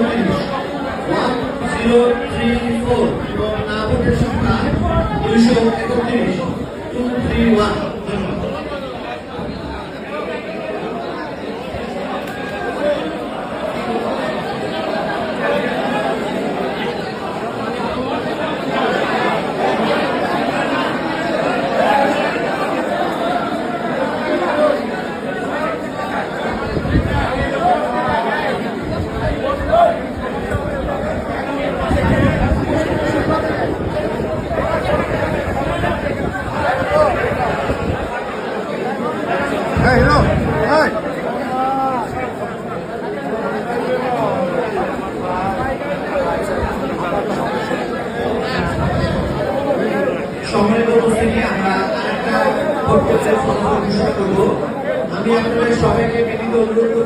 চৌত্রিশ one zero three এবং না ভোটের সংখ্যা দুইশো একত্রিশ টু থ্রি ওয়ান ধন্যবাদ সম্মানিত উপস্থিতি আমরা একটা ভোট করতে অনুষ্ঠিত আমি আপনাদের সবাইকে অনুরোধ করব